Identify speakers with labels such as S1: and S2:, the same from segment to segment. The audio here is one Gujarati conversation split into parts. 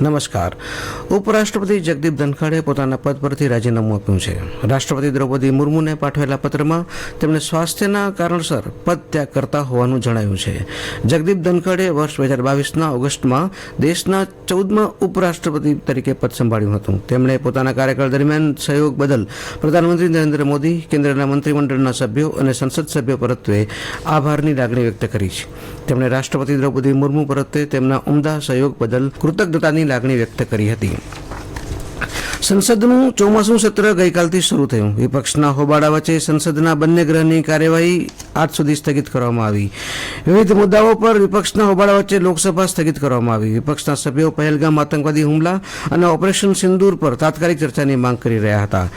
S1: નમસ્કાર. ઉપરાષ્ટ્રપતિ જગદીપ ધનખડે પોતાના પદ પરથી રાજીનામું આપ્યું છે. રાષ્ટ્રપતિ દ્રૌપદી મુર્મુને પાઠવેલા પત્રમાં તેમણે સ્વાસ્થ્યના કારણસર પદ ત્યાગ કરતા હોવાનું જણાવ્યું છે. જગદીપ ધનખડે વર્ષ બે હજાર બાવીસના ઓગસ્ટમાં દેશના ચૌદમા ઉપરાષ્ટ્રપતિ તરીકે પદ સંભાળ્યું હતું. તેમણે પોતાના કાર્યકાળ દરમિયાન સહયોગ બદલ પ્રધાનમંત્રી નરેન્દ્ર મોદી, કેન્દ્રના મંત્રીમંડળના સભ્યો અને સંસદ સભ્યો પરત્વે આભારની લાગણી વ્યક્ત કરી છે. તેમણે રાષ્ટ્રપતિ દ્રૌપદી મુર્મુ પરત્વે તેમના ઉમદા સહયોગ બદલ કૃતજ્ઞતાની લાગણી વ્યક્ત કરી હતી. સંસદનું ચોમાસું સત્ર ગઈકાલથી શરૂ થયું. વિપક્ષના હોબાળા વચ્ચે સંસદના બંને ગૃહની કાર્યવાહી આજ સુધી સ્થગિત કરવામાં આવી. વિવિધ મુદ્દાઓ પર વિપક્ષના હોબાળા વચ્ચે લોકસભા સ્થગિત કરવામાં આવી. વિપક્ષના સભ્યો પહેલગામ આતંકવાદી હુમલા અને ઓપરેશન સિંદૂર પર તાત્કાલિક ચર્ચાની માંગ કરી રહ્યા હતા.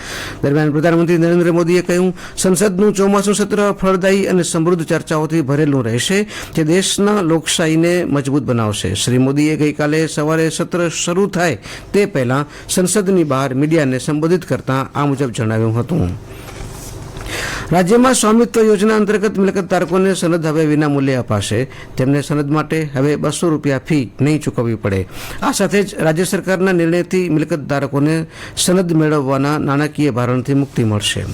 S1: દરમિયાન પ્રધાનમંત્રી નરેન્દ્ર મોદીએ કહ્યું, સંસદનું ચોમાસું સત્ર ફળદાયી અને સમૃદ્ધ ચર્ચાઓથી ભરેલું રહેશે, જે દેશના લોકશાહીને મજબૂત બનાવશે. શ્રી મોદીએ ગઈકાલે સવારે સત્ર શરૂ થાય તે પહેલા સંસદની બહાર મીડિયાને સંબોધિત કરતા આ મુજબ જણાવ્યું હતું. રાજ્યમાં સ્વામિત્વ યોજના અંતર્ગત મિલકત ધારકોને સનદ હવે વિના મૂલ્યે અપાશે. તેમને સનદ માટે હવે બસો રૂપિયા ફી નહીં ચૂકવવી પડે. આ સાથે જ રાજ્ય સરકારના નિર્ણયથી મિલકત ધારકોને સનદ મેળવવાના નાણાકીય ભારણથી મુક્તિ મળશે.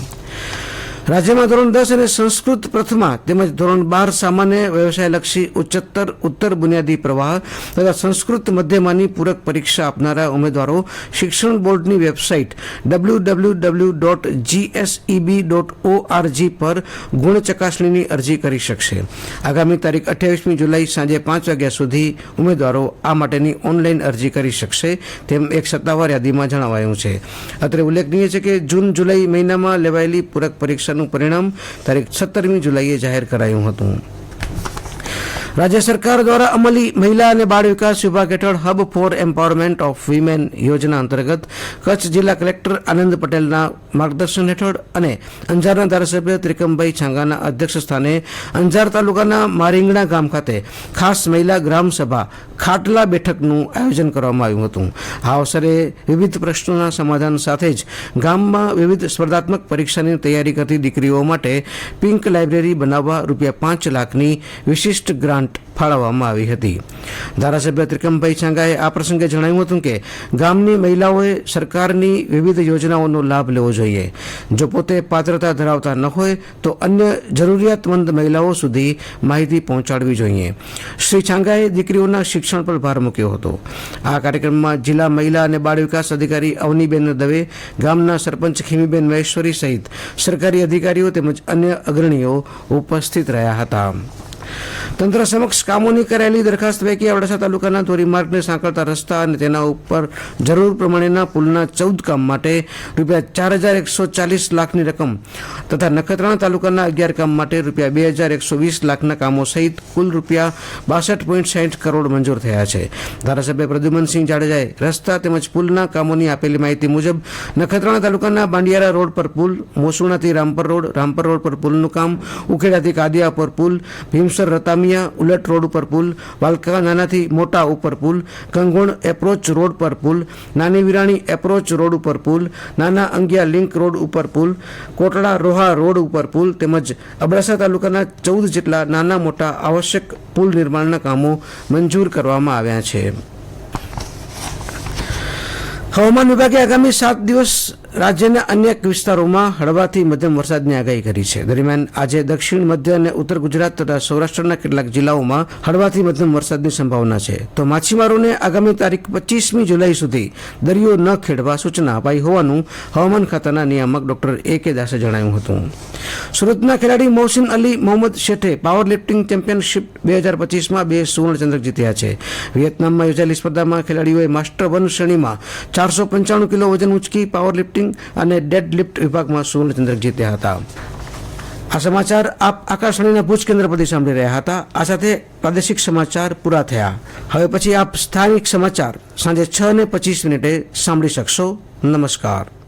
S1: રાજ્યમાં ધોરણ દસ અને સંસ્કૃત પ્રથમા તેમજ ધોરણ બાર સામાન્ય વ્યવસાયલક્ષી ઉચ્ચતર, ઉત્તર બુનિયાદી પ્રવાહ તથા સંસ્કૃત મધ્યમાની પૂરક પરીક્ષા આપનારા ઉમેદવારો શિક્ષણ બોર્ડની website W W W dot GSEB dot ORG પર ગુણ ચકાસણીની અરજી કરી શકશે. આગામી તારીખ અઠ્યાવીસમી જુલાઈ સાંજે પાંચ વાગ્યા સુધી ઉમેદવારો આ માટેની ઓનલાઈન અરજી કરી શકશે તેમ એક સત્તાવાર યાદીમાં જણાવાયું છે. અત્રે ઉલ્લેખનીય છે કે જૂન જુલાઈ મહિનામાં લેવાયેલી પૂરક પરીક્ષાનું પરિણામ તારીખ સત્તરમી જુલાઈએ જાહેર કરાયું હતું. રાજ્ય સરકાર દ્વારા અમલી મહિલા અને બાળ વિકાસ વિભાગ હેઠળ hub for empowerment of women યોજના અંતર્ગત કચ્છ જિલ્લા કલેક્ટર આનંદ પટેલના માર્ગદર્શન હેઠળ અને અંજારના ધારાસભ્ય ત્રિકમભાઈ છાંગાના અધ્યક્ષ સ્થાને અંજાર તાલુકાના મારીંગણા ગામ ખાતે ખાસ મહિલા ગ્રામ સભા ખાટલા બેઠકનું આયોજન કરવામાં આવ્યું હતું. આ અવસરે વિવિધ પ્રશ્નોના સમાધાન સાથે જ ગામમાં વિવિધ સ્પર્ધાત્મક પરીક્ષાની તૈયારી કરતી દીકરીઓ માટે પિંક લાઇબ્રેરી બનાવવા રૂપિયા પાંચ લાખની વિશિષ્ટ ગ્રાન્ટ ફાળવવામાં આવી હતી. ધારાસભ્ય ત્રિકમભાઈ છાંગાએ આ પ્રસંગે જણાવ્યું હતું કે, ગામની મહિલાઓએ સરકારની વિવિધ યોજનાઓનો લાભ લેવો જોઈએ. જો પોતે પાત્રતા ધરાવતા ન હોય, તો અન્ય જરૂરિયાતમંદ મહિલાઓ સુધી માહિતી પહોંચાડવી જોઈએ. શ્રી છાંગાએ દીકરીઓના શિક્ષણ પર ભાર મૂક્યો હતો. આ કાર્યક્રમમાં જિલ્લા મહિલા અને બાળ વિકાસ અધિકારી અવનીબેન દવે, ગામના સરપંચ ખીમીબેન મહેશ્વરી સહિત સરકારી અધિકારીઓ તેમજ અન્ય અગ્રણીઓ ઉપસ્થિત રહ્યા હતા. તંત્ર સમક્ષ કામોની કરાયેલી દરખાસ્ત પૈકી અબડાસા તાલુકાના ધોરીમાર્ગને સાંકળતા રસ્તા અને તેના ઉપર જરૂર પ્રમાણેના પુલના ચૌદ કામ માટે રૂપિયા ચાર હજાર એકસો ચાલીસ લાખની રકમ તથા નખત્રાણા તાલુકાના અગિયાર કામ માટે રૂપિયા બે હજાર એકસો વીસ લાખના કામો સહિત કુલ રૂપિયા બાસઠ પોઈન્ટ સાઠ કરોડ મંજૂર થયા છે. ધારાસભ્ય પ્રદ્યુમનસિંહ જાડેજાએ રસ્તા તેમજ પુલના કામોની આપેલી માહિતી મુજબ નખત્રાણા તાલુકાના બાંડિયારા રોડ પર પુલ, મોસુણાથી રામપર રોડ રામપર રોડ પર પુલનું કામ, ઉખેડાથી કાદિયા પર પુલ, ભીમસર રતામિયા, ઉલટ રોડ ઉપર પુલ વાલકા નાનાથી મોટા ઉપર પુલ, કંગોણ એપ્રોચ રોડ પર પુલ, નાની વિરાણી એપ્રોચ રોડ ઉપર પુલ, નાના અંગિયા લિંક રોડ ઉપર પુલ, કોટડા રોહા રોડ ઉપર પુલ તેમજ અબડાસા તાલુકાના ચૌદ જેટલા નાના મોટા આવશ્યક પુલ નિર્માણના કામો મંજૂર કરવામાં આવ્યા છે. હવામાન વિભાગે આગામી સાત દિવસ રાજ્યના અન્ય વિસ્તારોમાં હળવાથી મધ્યમ વરસાદની આગાહી કરી છે. દરમિયાન આજે દક્ષિણ, મધ્ય અને ઉત્તર ગુજરાત તથા સૌરાષ્ટ્રના કેટલાક જિલ્લાઓમાં હળવાથી મધ્યમ વરસાદની સંભાવના છે. તો માછીમારોને આગામી તારીખ પચીસમી જુલાઈ સુધી દરિયો ન ખેડવા સૂચના અપાઈ હોવાનું હવામાન ખાતાના નિયામક ડોક્ટર એ કે દાસે જણાવ્યું હતું. સુરતના ખેલાડી મોહસિન અલી મોહમ્મદ શેઠે પાવર લિફ્ટિંગ ચેમ્પિયનશિપ બે હજાર પચીસમાં બે સુવર્ણચંદ્રક જીત્યા છે. વિયેતનામમાં યોજાયેલી સ્પર્ધામાં ખેલાડીઓએ માસ્ટર વન શ્રેણીમાં ચારસો પંચાણું કિલો વજન ઉંચકી પાવર લિફ્ટિંગ અને ડેડ લિફ્ટ વિભાગમાં સુવર્ણચંદ્રક જીત્યા હતા. આ સમાચાર આપ આકાશવાણીના ભુજ કેન્દ્ર પરથી સાંભળી રહ્યા હતા. આ સાથે પ્રાદેશિક સમાચાર પૂરા થયા. હવે પછી આપ સ્થાનિક સમાચાર સાંજે છ ને પચીસ મિનિટે સાંભળી શકશો. નમસ્કાર.